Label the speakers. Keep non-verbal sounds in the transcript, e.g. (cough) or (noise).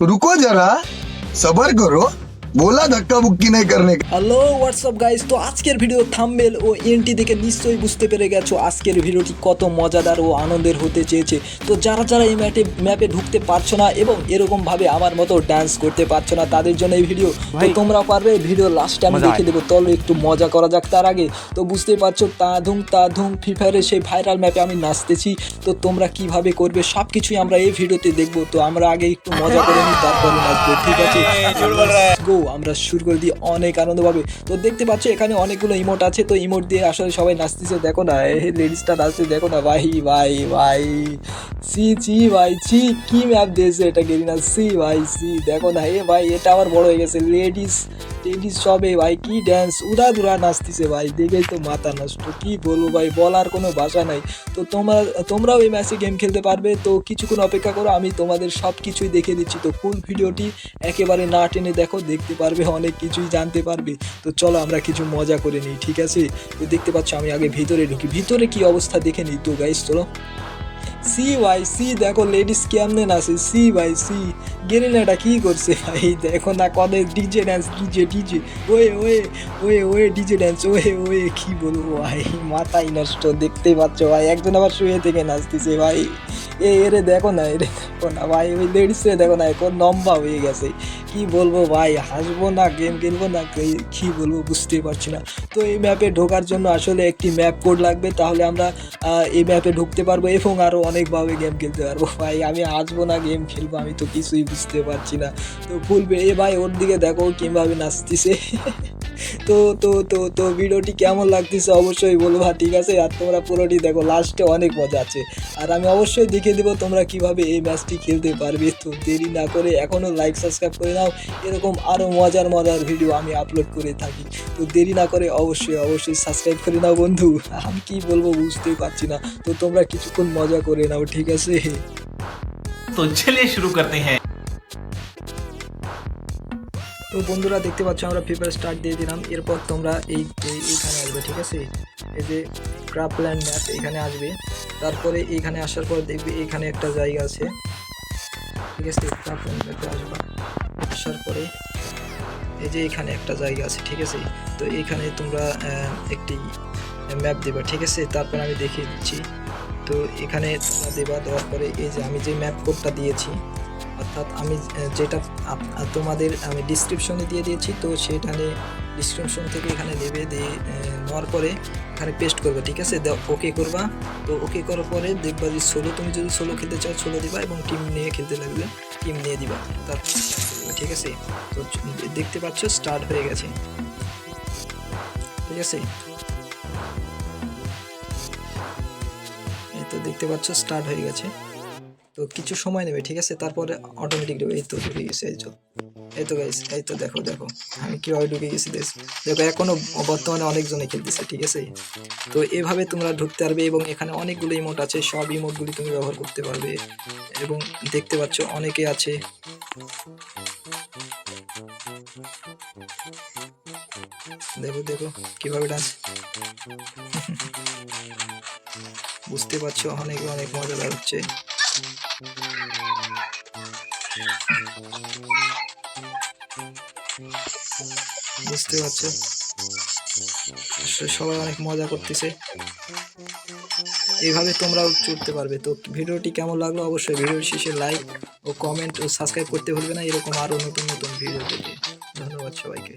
Speaker 1: रुको जरा सबर करो বলা ধাক্কা বুক্কি নাই কারণে
Speaker 2: হ্যালো হোয়াটসঅ্যাপ গাইস তো আজকের ভিডিও থামবেল ও এনটি দেখে নিশ্চয়ই বুঝতে পেরে গেছো আজকের ভিডিওটি কত মজাদার ও আনন্দের হতে চেয়েছে। তো যারা যারা এই ম্যাটে ম্যাপে ঢুকতে পারছ না এবং এরকম ভাবে আমার মতো ডান্স করতে পারছ না তাদের জন্য এই ভিডিও তো তোমরা পারবে ভিডিও লাস্টে আমি দেখে দেবো। চলো একটু মজা করা যাক তার আগে। তো বুঝতেই পারছ তা ধুম তা ধুম ফ্রি ফায়ারের সেই ভাইরাল ম্যাপে আমি নাচতেছি। তো তোমরা কীভাবে করবে সব কিছুই আমরা এই ভিডিওতে দেখব। তো আমরা আগে একটু মজা করে নিই তারপরে নাচবো ঠিক আছে? গো আমরা শুরু করে দিই অনেক আনন্দ পাবে তো দেখতে পাচ্ছ, এখানে অনেকগুলো ইমোট আছে। তো ইমোট দিয়ে আসলে সবাই নাচতেছে। দেখো না লেডিসটা নাচতে দেখো না, ভাই ভাই ভাই। সি, চি, ভাই, চি, কি ম্যাপ দিয়েছে এটা, গেরিনা? সি, ভাই, সি, দেখো না, এ ভাই, এটা আবার বড় হয়ে গেছে। লেডিস লেডিস সবে ভাই, কি ড্যান্স উড়া দুরা নাচতেছে ভাই, দেখেই তো মাথা নষ্ট। কি বলব ভাই, বলার কোনো ভাষা নাই। তো তোমরা, তোমরাও এই ম্যাচে গেম খেলতে পারবে। তো কিছুক্ষণ অপেক্ষা করো, আমি তোমাদের সব কিছুই দেখে দিচ্ছি। তো ফুল ভিডিওটি একেবারে না টেনে দেখো, দেখতে পারবে, অনেক কিছুই জানতে পারবে। তো চলো আমরা কিছু মজা করে নিই, ঠিক আছে? তো দেখতে পাচ্ছ, আমি আগে ভিতরে ঢুকি। ভিতরে কি অবস্থা দেখে নিই তো গাইস চলো। সি ভাই সি দেখো লেডিস কেমনে নাচে? সি ভাই সি গেরিলাটা কি করছে ভাই? দেখো না কত ডিজে ড্যান্স ডিজে ডিজে ওয়ে ওয়ে ওয়ে ওয়ে ডিজে ড্যান্স ওয়ে ওয়ে, কি বলব ভাই? মাথাই নষ্ট দেখতে পাচ্ছ ভাই, একজন আবার শুয়ে থেকে নাচতেছে ভাই। এ এরে দেখো না এরে দেখো না, ভাই, ওই লেডিসে দেখো না এখন লম্বা হয়ে গেছে। কি বলব ভাই, হাসবো না গেম খেলব না, কি বলব বুঝতেই পারছি না। তো এই ম্যাপে ঢোকার জন্য আসলে একটি ম্যাপ কোড লাগবে, তাহলে আমরা এই ম্যাপে ঢুকতে পারব এবং আরও অনেকভাবে গেম খেলতে পারব। ভাই, আমি আসব না গেম খেলব, আমি তো কিছুই বুঝতে পারছি না। তো ভুলবে, এ ভাই, ওর দিকে দেখো, কীভাবে নাচতেছে। (laughs) তো তো তো তো ভিডিওটি কেমন লাগতেছে অবশ্যই বলবা ঠিক আছে? আর তোমরা পুরোটি দেখো, লাস্টে অনেক মজা আছে। আর আমি অবশ্যই দেখিয়ে দেবো তোমরা কীভাবে এই ম্যাচটি খেলতে পারবে। তো দেরি না করে এখনও লাইক সাবস্ক্রাইব করে নাও। এরকম আরও মজার মজার ভিডিও আমি আপলোড করে থাকি। তো দেরি না করে অবশ্যই অবশ্যই সাবস্ক্রাইব করে নাও বন্ধু। (laughs) আমি কি বলব বুঝতেই পারছি না। তো তোমরা কিছুক্ষণ মজা করে নাও, ঠিক আছে?
Speaker 3: তো চলে শুরু করতে হ্যাঁ।
Speaker 2: তো বন্ধুরা দেখতে পাচ্ছ, আমরা পেপার স্টার্ট দিয়ে দিলাম। এরপর তোমরা এই এই- এইখানে আসবে, ঠিক আছে? এই যে ক্রাফল্যান্ড ম্যাপ এখানে আসবে। তারপরে এইখানে আসার পর দেখবে এইখানে একটা জায়গা আছে। ঠিক আছে? ক্রাফল্যান্ড ম্যাপে আসবা। আসার পরে এই যে এখানে একটা জায়গা আছে, ঠিক আছে? তো এইখানে তোমরা একটি ম্যাপ দেবা, ঠিক আছে? তারপর আমি দেখিয়ে দিচ্ছি। তো এখানে তোমরা দেবা, দেওয়ার পরে এই যে আমি যে ম্যাপ কোডটা দিয়েছি অর্থাৎ আমি যেটা তোমাদের আমি ডিসক্রিপশনে দিয়ে দিয়েছি, তো সেখানে ডিসক্রিপশন থেকে এখানে দেবে দিয়ে নেওয়ার পরে এখানে পেস্ট করবে, ঠিক আছে? ওকে করবা। তো ওকে করার পরে দেখবা যে সোলো তুমি যদি সোলো খেলতে চাও সোলো দিবা এবং টিম নিয়ে খেলতে লাগবে টিম নিয়ে দিবা। তারপর ঠিক আছে? তো দেখতে পাচ্ছ স্টার্ট হয়ে গেছে। ঠিক আছে? এই তো দেখতে পাচ্ছ স্টার্ট হয়ে গেছে। তো কিছু সময় নেবে, ঠিক আছে? তারপরে অটোমেটিক ঢুকে এই তো ঢুকে গেছে, এই তো। এই তো গাইস এই তো দেখো দেখো। আমি কীভাবে ঢুকে গেছি দেখো, এখনও বর্তমানে অনেকজনে খেলতেছে, ঠিক আছে? তো এভাবে তোমরা ঢুকতে পারবে এবং এখানে অনেকগুলো ইমোট আছে, সব ইমোটগুলি তুমি ব্যবহার করতে পারবে এবং দেখতে পাচ্ছ অনেকে আছে। দেখো দেখো, কীভাবে ডান্স (laughs) বুঝতে পারছ, অনেক অনেক মজা হচ্ছে। বুঝতে পারছ। সবাই অনেক মজা করতেছে। এইভাবে তোমরাও চলতে পারবে। তো ভিডিওটি কেমন লাগল অবশ্যই ভিডিওর শেষে লাইক ও কমেন্ট ও সাবস্ক্রাইব করতে ভুলবে না। এরকম আরও নতুন নতুন ভিডিও পেতে ধন্যবাদ সবাইকে।